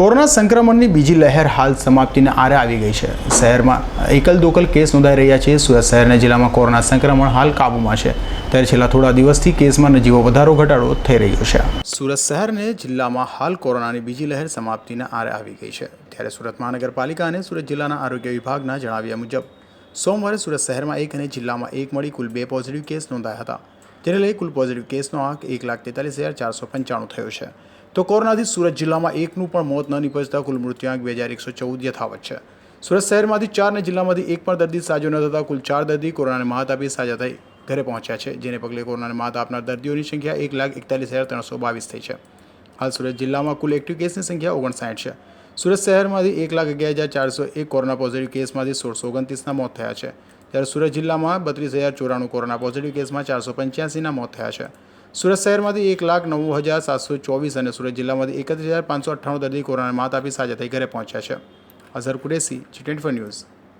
Corona સંક્રમણની બીજી લહેર હાલ સમાપ્તિને આરે આવી ગઈ છે. શહેરમાં એકલ દોકલ કેસ નોંધાઈ રહ્યા છે. સુરત શહેરના જિલ્લામાં કોરોના સંક્રમણ હાલ કાબૂમાં છે. ત્યારે છેલ્લા થોડા દિવસથી કેસમાં નજીવો વધારો ઘટાડો થઈ રહ્યો છે. સુરત શહેરને જિલ્લામાં હાલ કોરોનાની બીજી લહેર સમાપ્તિને આરે આવી ગઈ છે. ત્યારે સુરત મહાનગરપાલિકા અને સુરત જિલ્લાના આરોગ્ય વિભાગના જણાવ્યા મુજબ, સોમવારે સુરત શહેરમાં એક અને જિલ્લામાં એક મળી કુલ બે પોઝિટિવ કેસ નોંધાયા હતા. જેને લઈ કુલ પોઝિટિવ કેસનો આંક એક લાખ તેતાલીસ હજાર ચારસો પંચાણું થયો છે. તો કોરોનાથી સુરત જિલ્લામાં એકનું પણ મોત ન નિપજતા કુલ મૃત્યુઆંક બે હજાર એકસો ચૌદ યથાવત છે. સુરત શહેરમાંથી ચાર અને જિલ્લામાંથી એક પણ દર્દી સાજો ન થતાં કુલ ચાર દર્દી કોરોનાને મહાત આપી સાજા થઈ ઘરે પહોંચ્યા છે, જેને પગલે કોરોનાને માત આપનાર દર્દીઓની સંખ્યા એક લાખ એકતાલીસ હજાર ત્રણસો બાવીસ થઈ છે. હાલ સુરત જિલ્લામાં કુલ એક્ટિવ કેસની સંખ્યા ઓગણસાઠ છે. સુરત શહેરમાંથી એક લાખ અગિયાર હજાર ચારસો એક કોરોના પોઝિટિવ કેસમાંથી સોળસો ઓગણત્રીસના મોત થયા છે. જ્યારે સુરત જિલ્લામાં બત્રીસ હજાર ચોરાણું કોરોના પોઝિટિવ કેસમાં ચારસો પંચ્યાસીના મોત થયા છે. સુરત શહેરમાંથી એક લાખ નવ્વું હજાર સાતસો ચોવીસ અને સુરત જિલ્લામાંથી એકત્રીસ હજાર પાંચસો અઠ્ઠાણું દર્દી કોરોના માત આપી સાજા થઈ ઘરે પહોંચ્યા છે. Azhar Qureshi G twenty news.